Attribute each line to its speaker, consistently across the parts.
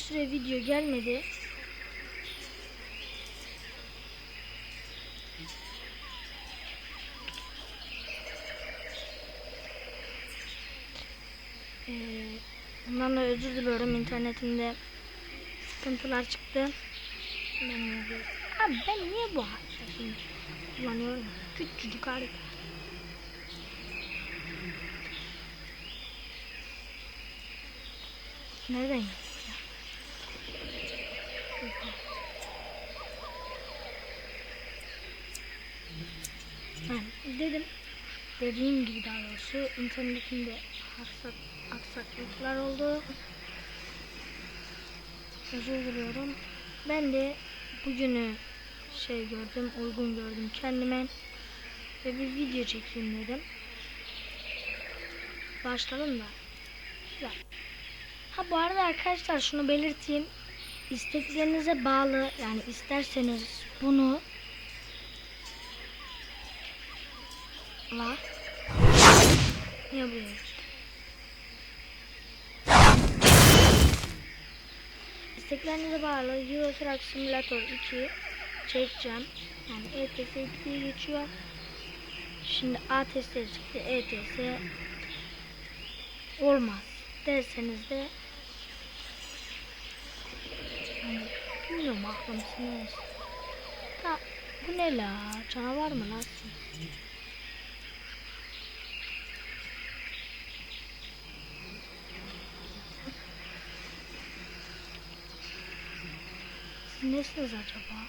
Speaker 1: süre video gelmedi. Ee, bundan da özür diliyorum internetimde sıkıntılar çıktı. Ben niye bu- Abi ben niye bu şimdi kullanıyorum? Küçücük harita. Nereden yaptı ya? Ben dedim dediğim gibi daha doğrusu internetimde aksak, aksaklıklar oldu. Özür diliyorum. Ben de bugünü şey gördüm, uygun gördüm kendime ve bir video çekeyim dedim. Başlayalım da. Ha bu arada arkadaşlar şunu belirteyim. İsteklerinize bağlı yani isterseniz bunu La. Ne bu? İsteklerinize bağlı Euro Truck Simulator 2 çekeceğim. Yani ETS 2'ye geçiyor. Şimdi ATS çıktı. ETS olmaz derseniz de hani bilmiyorum aklım sinir. Ha, bu ne la? Canavar mı lan? siz? Siz nesiniz acaba?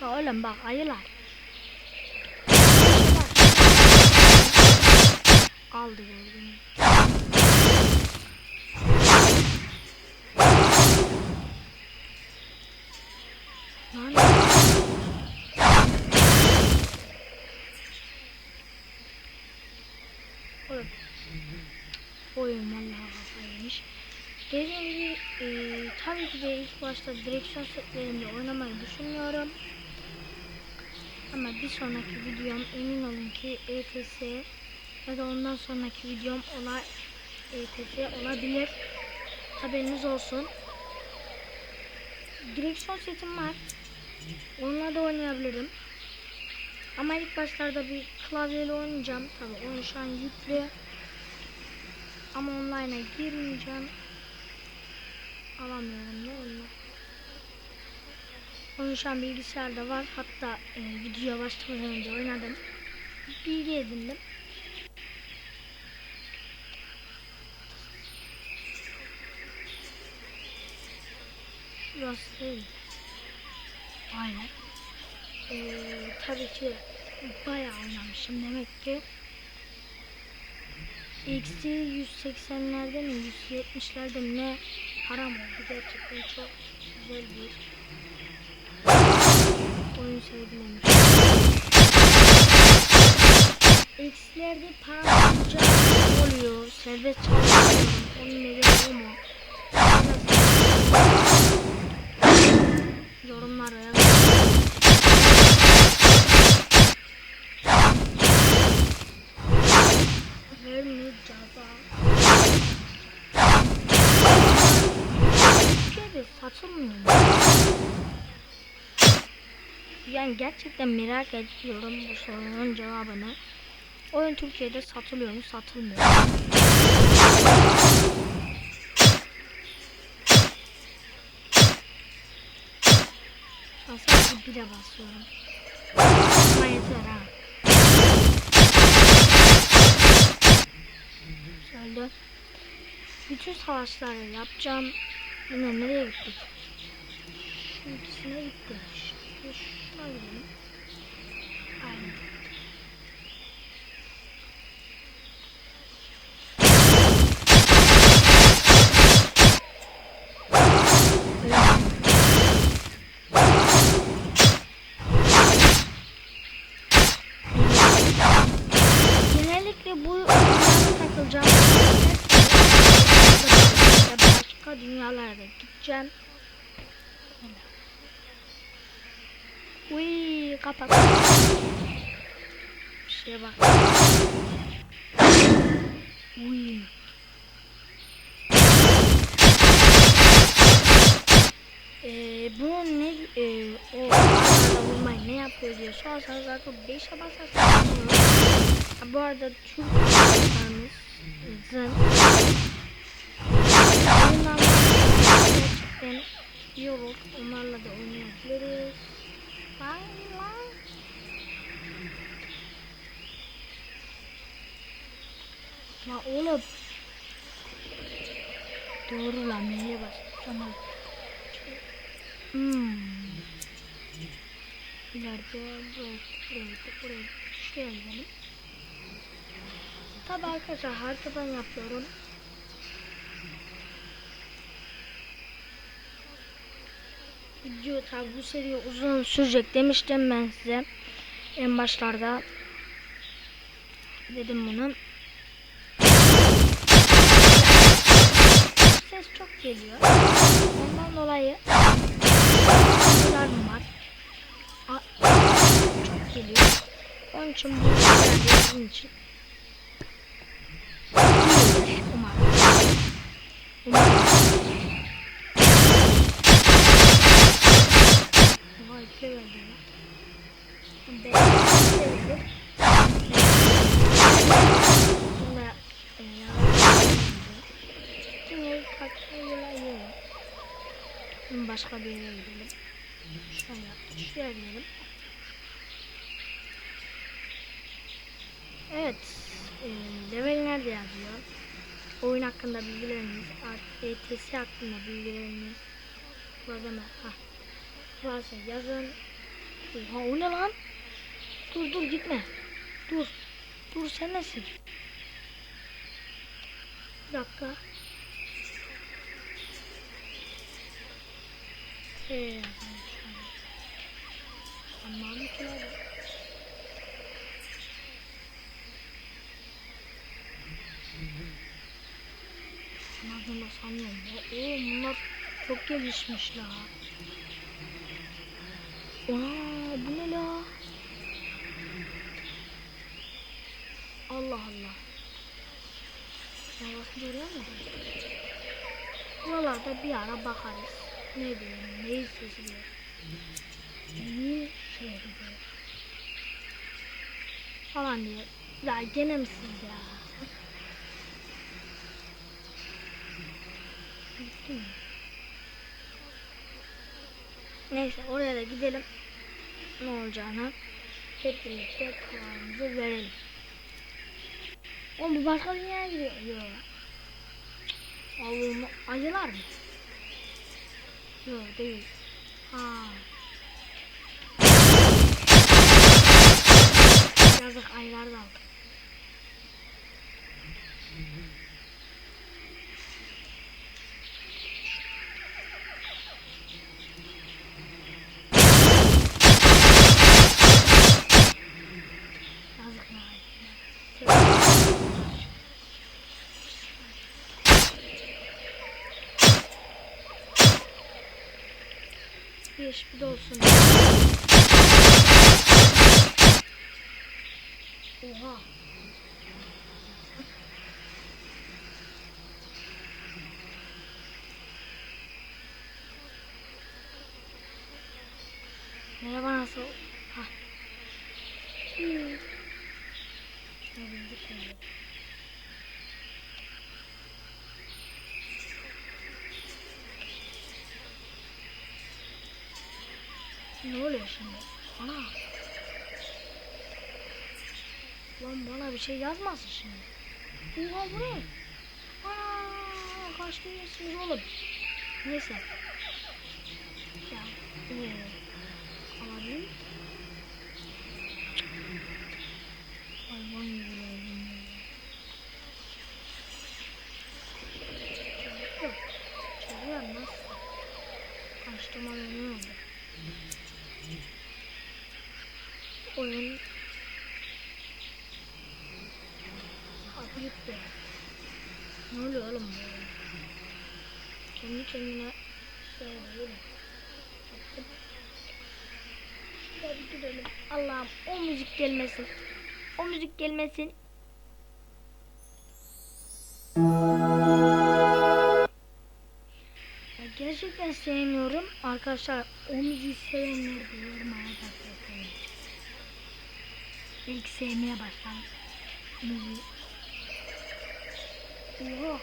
Speaker 1: Ya oğlum bak ayılar. Aldı gördüm. Lan. Oğlum. Oyun vallahi kafaymış. Dediğim gibi e, tabii ki de ilk başta direksiyon setlerinde oynamayı düşünmüyorum. Ama bir sonraki videom emin olun ki ETS ya da ondan sonraki videom ola ETS olabilir. Haberiniz olsun. Direksiyon setim var. Onunla da oynayabilirim. Ama ilk başlarda bir klavyeyle oynayacağım. Tabii oyun şu an yüklü. Ama online'a girmeyeceğim. Alamıyorum ne oyunu. Oyun şu an bilgisayarda var. Hatta e, videoya başlamadan önce oynadım. Bilgi edindim. Şurası değil. Aynen. Ee, tabii ki bayağı oynamışım demek ki. Eksi 180'lerde mi 170'lerde mi ne param oldu gerçekten çok güzel bir oyun sergilemiş. Eksilerde olunca oluyor serbest çalışıyorum onun nedeni o mu? Mu? Yani gerçekten merak ediyorum bu sorunun cevabını. Oyun Türkiye'de satılıyor mu satılmıyor mu? An sadece bire basıyorum. Ama yeter ha. Şöyle. Bütün savaşları yapacağım. Yine nereye gittik? Şu ikisine gittik. Şu- Şuna gidelim. düşeceğim. Uy kapat. Bir şeye bak. Uy. Ee, bu ne e, o savunma ne yapıyor diye sorsanız zaten 5'e basarsanız bu arada Türk insanımızın bundan iyi olur. Onlarla da oynayabiliriz. Vay vay. Ya oğlum. Doğru lan neye bas? Tamam. Hmm. İleride buraya, buraya, buraya, şuraya gidelim. Tabi arkadaşlar haritadan yapıyorum. Video tabi bu seri uzun sürecek demiştim ben size. En başlarda dedim bunu. Ses çok geliyor. Ondan dolayı alarm var. Çok geliyor. Onun için bu için umarım. Umarım. Şimdi başka bir yere gidelim. Şöyle şuraya. Evet. E, level nerede yazıyor? Oyun hakkında bilgileriniz, ETS hakkında bilgileriniz. Burada mı? Hah. Burası yazın. Oha o ne lan? Dur dur gitme. Dur. Dur sen nesin? Bir dakika. Ee, Tamam. Bunlardan da sanıyorum. ya. Oo, bunlar çok gelişmiş la bu ne la? Allah Allah. Ya bakın görüyor musun? Buralarda bir ara bakarız. Ne diyor, neyi seçiliyor? Neyi şey diyor? Falan diyor. Ya gene mi siz ya? Bitti mi? Neyse oraya da gidelim. Ne olacağını hep birlikte kararımızı verelim. Oğlum bu başka dünyaya gidiyor. Allah'ım ayılar mı? Yok değil. Ha. Yazık ayılar da aldı. Yazık ya. De olsun. Oha. Merhaba nasıl? Ha. Hmm. Şöyle bir şey. Ne oluyor şimdi? Ana. Lan bana bir şey yazmasın şimdi. Oha bu ne? Aa, kaç gündesiniz oğlum? Neyse. Ya. Ee, miyim? Hayvan gibi oldum yok. Çocuğa nasıl? Kaçtırma memnun oldu. Oyun Gitti. Ne oluyor oğlum oyun? Kendi kendine şey oluyor. Hadi gidelim. Allah'ım o müzik gelmesin. O müzik gelmesin. Ya Gerçekten sevmiyorum. Arkadaşlar o müziği de yorumlara bakmayın. İlk sevmeye başlar. Müziği. Oha.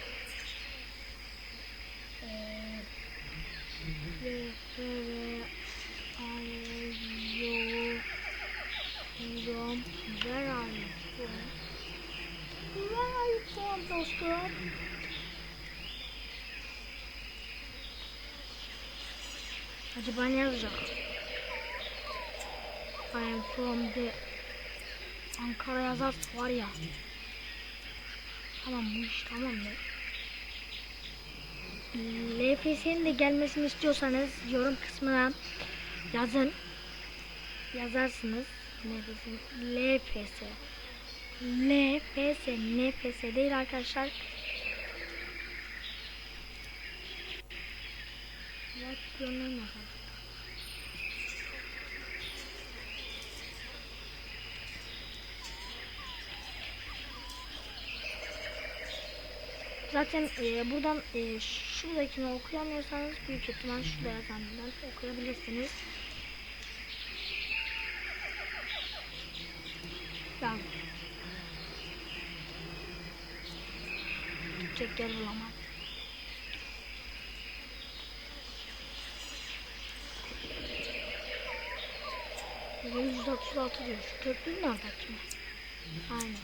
Speaker 1: From where are you? Acaba ne yazacak? I am from the Ankara yazar var ya. Tamam bu iş tamam mı? LPS'nin de gelmesini istiyorsanız yorum kısmına yazın. Yazarsınız. LPS. LPS. NPS değil arkadaşlar. Bak gönlüm Zaten e, buradan e, şuradakini okuyamıyorsanız büyük ihtimal şurada yazanından okuyabilirsiniz. Tamam. Gidecek yer bulamam. Yüz altı altı diyor. Şu köprüyü nerede açma? Aynen.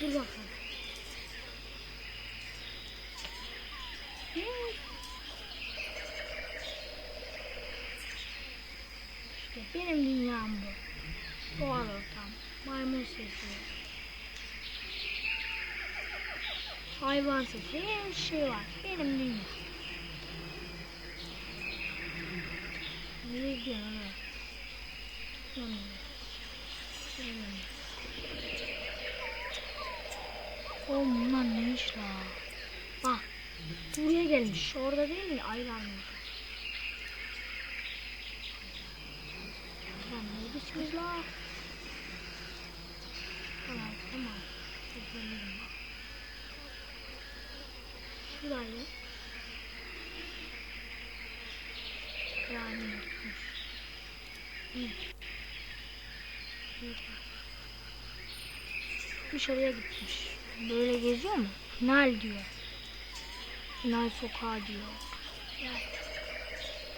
Speaker 1: Dur bakalım. İşte benim dünyam bu. Doğal ortam. Maymun sesi. Hayvan sesi. Her şey var. Benim dünyam. Nereye gidiyorsun. Yanıyor. Oğlum bunlar ne iş la? Bak. Buraya gelmiş. Orada değil mi? Aylar mı? Lan ne biçimiz la? Tamam tamam. Bak. Şurayı. Yani. Bir. Bir. Gitmiş oraya gitmiş. Böyle geziyor mu? Final diyor. Final sokağı diyor.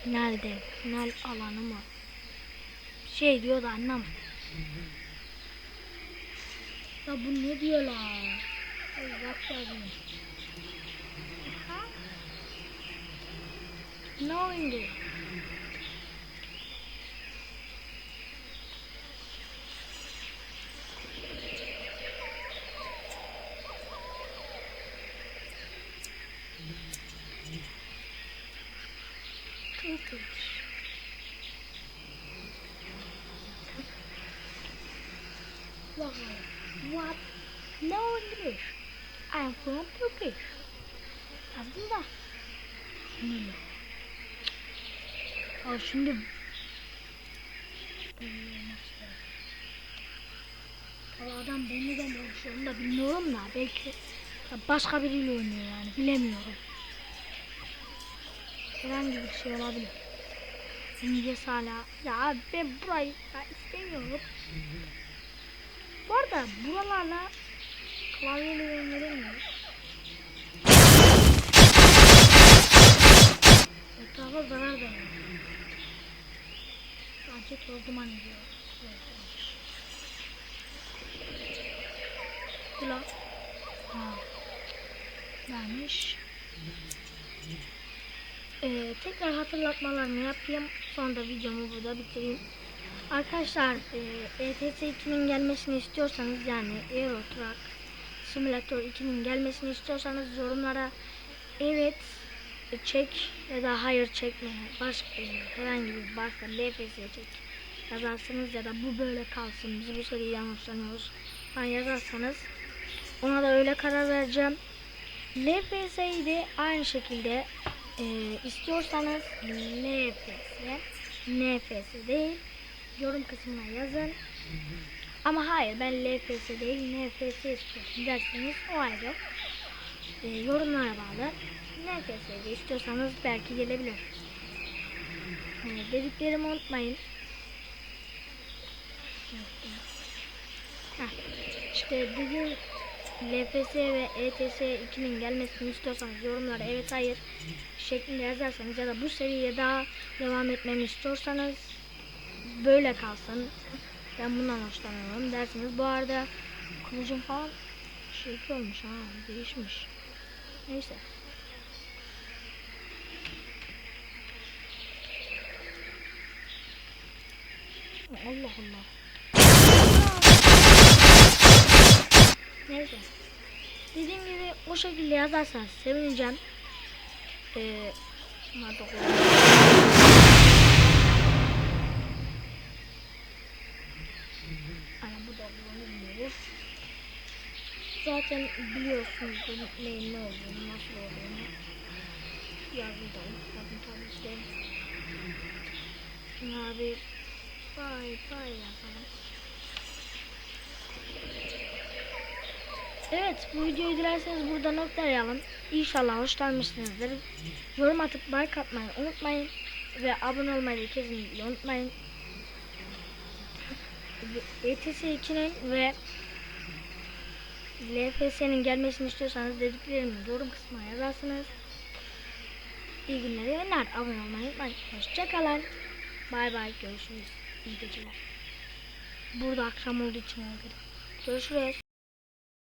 Speaker 1: Nerede? Final alanı mı? Şey diyor da anlam. Ya bu ne diyorlar? Bak. Aha. Ne oyundu? Aa şimdi Ya adam beni de konuşuyor onu da bilmiyorum da belki başka biriyle oynuyor yani bilemiyorum. Herhangi bir şey olabilir. İngiliz hala. Ya abi ben burayı ya istemiyorum. Bu arada buralarla klavyeyle oynayamıyoruz. Etrafa zarar veriyor. Sadece toz duman ediyor. Kula. Ha. Vermiş. Ee, tekrar hatırlatmalarını yapayım. Sonra da videomu burada bitireyim. Arkadaşlar e, ETS 2'nin gelmesini istiyorsanız yani Euro Truck Simulator 2'nin gelmesini istiyorsanız yorumlara evet çek ya da hayır çekme başka e, herhangi bir başka LFS çek yazarsınız ya da bu böyle kalsın biz bu seriyi yanlışlanıyoruz falan yazarsanız ona da öyle karar vereceğim. LFS'yi de aynı şekilde e, istiyorsanız LFS NFS değil yorum kısmına yazın. Ama hayır ben LFS değil NFS istiyorum derseniz o ayrı. E, yorumlara bağlı. De istiyorsanız belki gelebilir. E, dediklerimi unutmayın. İşte dediğim LFS ve ETS 2'nin gelmesini istiyorsanız yorumlara evet hayır şeklinde yazarsanız ya da bu seriye daha devam etmemi istiyorsanız böyle kalsın. Ben bundan hoşlanıyorum dersiniz. Bu arada kılıcım falan şey olmuş ha değişmiş. Neyse. Allah Allah. Neyse. Dediğim gibi o şekilde yazarsanız sevineceğim. Ee. Zaten biliyorsunuz neyin ne olduğunu, nasıl olduğunu. Yazdım da yazdım tabii işte. Bir bay bay yazalım. Evet bu videoyu dilerseniz burada noktalayalım. İnşallah hoşlanmışsınızdır. Yorum atıp like atmayı unutmayın. Ve abone olmayı kesinlikle unutmayın. ETS 2'nin ve LFS'nin gelmesini istiyorsanız dediklerimi yorum kısmına yazarsınız. İyi günler, iyi günler. Abone olmayı unutmayın. Hoşçakalın. Bay bay. Görüşürüz. İyi geceler. Burada akşam olduğu için oldu. Görüşürüz.